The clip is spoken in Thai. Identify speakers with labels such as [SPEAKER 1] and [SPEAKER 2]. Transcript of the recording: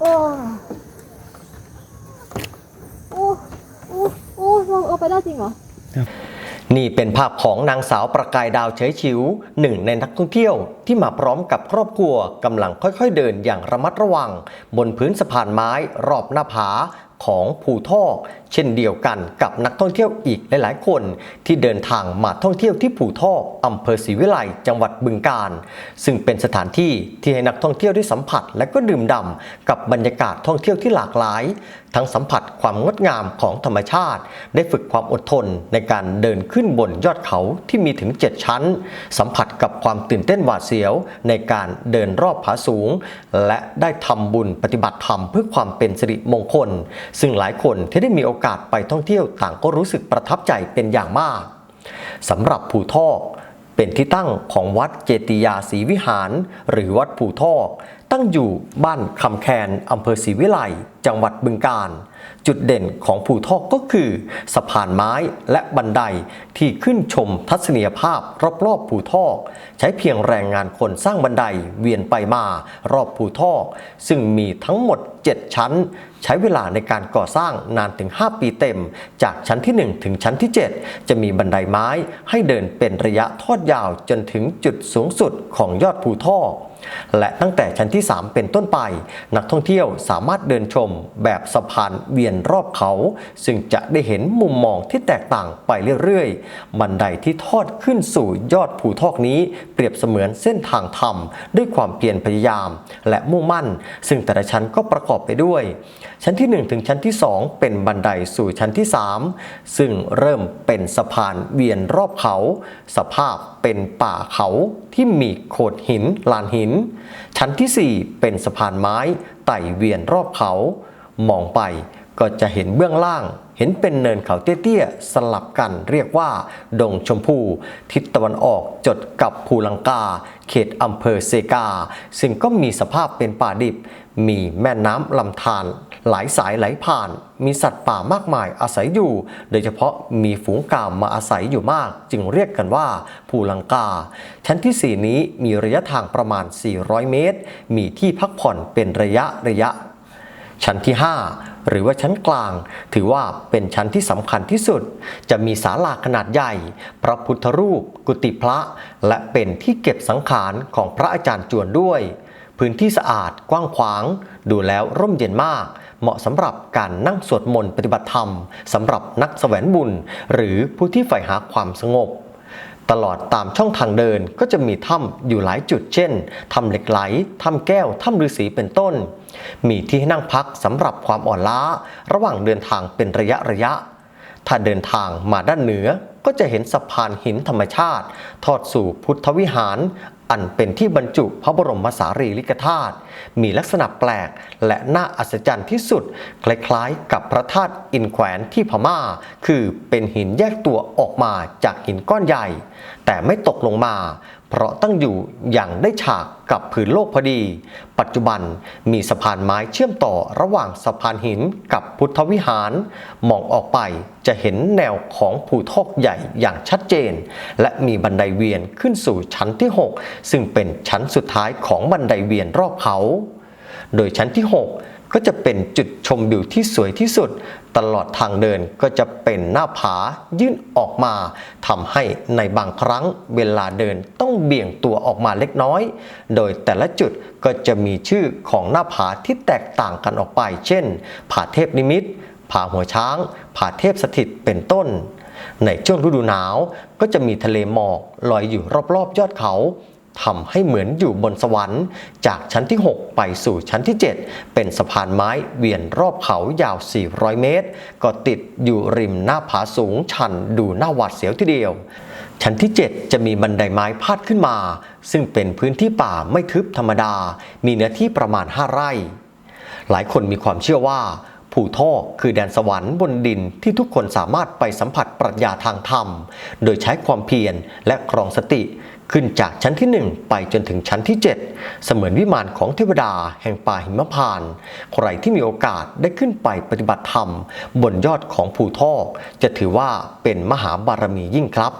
[SPEAKER 1] โอ้โอ้โอ้โอ้ลงเอาไปได้จริงเหรอ
[SPEAKER 2] นี่เป็นภาพของนางสาวประกายดาวเฉยชิวหนึ่งในนักท่องเที่ยวที่มาพร้อมกับครอบครัวกำลังค่อยๆเดินอย่างระมัดระวัง บนพื้นสะพานไม้รอบหน้าผา ของภูทอก เช่นเดียวกันกับนักท่องเที่ยวอีกหลายๆ คนที่เดินทางมาท่องเที่ยวที่ภูทอกอำเภอศรีวิไลจังหวัดบึงกาฬซึ่งเป็นสถานที่ที่ให้นักท่องเที่ยวได้สัมผัส และก็ดื่มด่ำกับบรรยากาศท่องเที่ยวที่หลากหลาย ทั้งสัมผัสความงดงามของธรรมชาติ ได้ฝึกความอดทนในการเดินขึ้นบนยอดเขาที่มีถึง 7 ชั้น สัมผัสกับความตื่นเต้นหวาดเสียว ในการเดินรอบผาสูง และได้ทำบุญปฏิบัติธรรมเพื่อความเป็นสิริมงคลซึ่งหลายคนที่ได้มีโอกาสไปท่องเที่ยวต่างก็รู้สึกประทับใจเป็นอย่างมากสำหรับภูทอกเป็นที่ตั้งของวัดเจติยาศรีวิหาร หรือวัดภูทอก ตั้งอยู่บ้านคำแคนอำเภอศรีวิไลจังหวัดบึงกาฬ จุดเด่นของภูทอกก็คือสะพานไม้และบันไดที่ขึ้นชมทัศนียภาพรอบๆภูทอก ใช้เพียงแรงงานคนสร้างบันไดเวียนไปมารอบภูทอก ซึ่งมีทั้งหมด 7 ชั้น ใช้เวลาในการก่อสร้างนานถึง 5 ปีเต็ม จากชั้นที่ 1 ถึงชั้นที่ 7 จะมีบันไดไม้ให้เดินเป็นระยะทอดยาวจนถึงจุดสูงสุดของยอดภูทอก และตั้งแต่ชั้นที่ 3 เป็นต้นไป นักท่องเที่ยวสามารถเดินชมแบบสะพานเวียนรอบเขา ซึ่งจะได้เห็นมุมมองที่แตกต่างไปเรื่อยๆ บันไดที่ทอดขึ้นสู่ยอดภูทอกนี้เปรียบเสมือนเส้นทางธรรม ด้วยความเพียรพยายาม และมุ่งมั่น ซึ่งแต่ละชั้นก็ประกอบไปด้วย ชั้นที่ 1 ถึงชั้นที่ 2 เป็นบันไดสู่ชั้นที่ 3 ซึ่งเริ่มเป็นสะพานเวียนรอบเขา สภาพเป็นป่าเขาที่มีโขดหินลานหินชั้นทีสี่ 4 เป็นสะพานไม้ไต่เวียนรอบเขา มองไป ก็จะเห็นเบื้องล่าง เห็นเป็นเนินเขาเตี้ยๆสลับกันเรียกว่า ดงชมพู ทิศตะวันออกจดกับภูลังกา เขตอำเภอเซกา ซึ่งก็มีสภาพเป็นป่าดิบ มีแม่น้ำลำธารหลายสายไหลผ่าน มีสัตว์ป่ามากมายอาศัยอยู่ โดยเฉพาะมีฝูงกามมาอาศัยอยู่มาก จึงเรียกกันว่าภูลังกา ชั้นที่ 4 นี้มีระยะทางประมาณ 400 เมตร มีที่พักผ่อนเป็นระยะระยะ ชั้นที่ 5 หรือว่าชั้นกลาง ถือว่าเป็นชั้นที่สำคัญที่สุด จะมีศาลาขนาดใหญ่ พระพุทธรูป กุฏิพระ และเป็นที่เก็บสังขารของพระอาจารย์จวนด้วย พื้นที่สะอาดกว้างขวาง ดูแล้วร่มเย็นมาก เหมาะสำหรับการนั่งสวดมนต์ปฏิบัติธรรมสำหรับนักแสวงบุญ หรือผู้ที่ใฝ่หาความสงบตลอดตามช่องทางเดินก็จะมีถ้ำอยู่หลายจุดเช่น ถ้ำเหล็กไหล ถ้ำแก้ว ถ้ำฤาษีเป็นต้น มีที่ให้นั่งพักสำหรับความอ่อนล้า ระหว่างเดินทางเป็นระยะระยะ ถ้าเดินทางมาด้านเหนือก็จะเห็นสะพานหินธรรมชาติ ทอดสู่พุทธวิหาร อันเป็นที่บรรจุพระบรมสารีริกธาตุมีลักษณะแปลกและน่าอัศจรรย์ที่สุด คล้ายๆ กับพระธาตุอินแขวนที่พม่า คือเป็นหินแยกตัวออกมาจากหินก้อนใหญ่ แต่ไม่ตกลงมา เพราะตั้งอยู่อย่างได้ฉากกับผืนโลกพอดี ปัจจุบันมีสะพานไม้เชื่อมต่อระหว่างสะพานหินกับพุทธวิหาร มองออกไปจะเห็นแนวของภูทอกใหญ่อย่างชัดเจน และมีบันไดเวียนขึ้นสู่ชั้นที่ 6 ซึ่งเป็นชั้นสุดท้ายของบันไดเวียนรอบเขา โดยชั้นที่ 6 ก็จะเป็นจุดชมวิวที่สวยที่สุด ตลอดทางเดินก็จะเป็นหน้าผายื่นออกมาทำให้ในบางครั้งเวลาเดินต้องเบี่ยงตัวออกมาเล็กน้อย โดยแต่ละจุดก็จะมีชื่อของหน้าผาที่แตกต่างกันออกไป เช่น ผาเทพนิมิต ผาหัวช้าง ผาเทพสถิตเป็นต้น ในช่วงฤดูหนาวก็จะมีทะเลหมอกลอยอยู่รอบๆยอดเขา ทำให้เหมือนอยู่บนสวรรค์ จากชั้นที่ 6 ไปสู่ชั้นที่ 7 เป็นสะพานไม้เวียนรอบเขายาว 400 เมตร ก็ติดอยู่ริมหน้าผาสูงชันดูหน้าหวาดเสียวทีเดียว ชั้นที่ 7 จะมีบันไดไม้พาดขึ้นมา ซึ่งเป็นพื้นที่ป่าไม่ทึบธรรมดา มีเนื้อที่ประมาณ 5 ไร่ หลายคนมีความเชื่อว่า ภูท่อคือแดนสวรรค์บนดินที่ทุกคนสามารถไปสัมผัสปรัชญาทางธรรม โดยใช้ความเพียรและครองสติ ขึ้นจากชั้นที่ 1 ไปจนถึงชั้นที่ 7 เสมือนวิมานของเทวดาแห่งป่าหิมพานต์ใครที่มีโอกาสได้ขึ้นไปปฏิบัติธรรม บนยอดของภูทอกจะถือว่าเป็นมหาบารมียิ่งครับ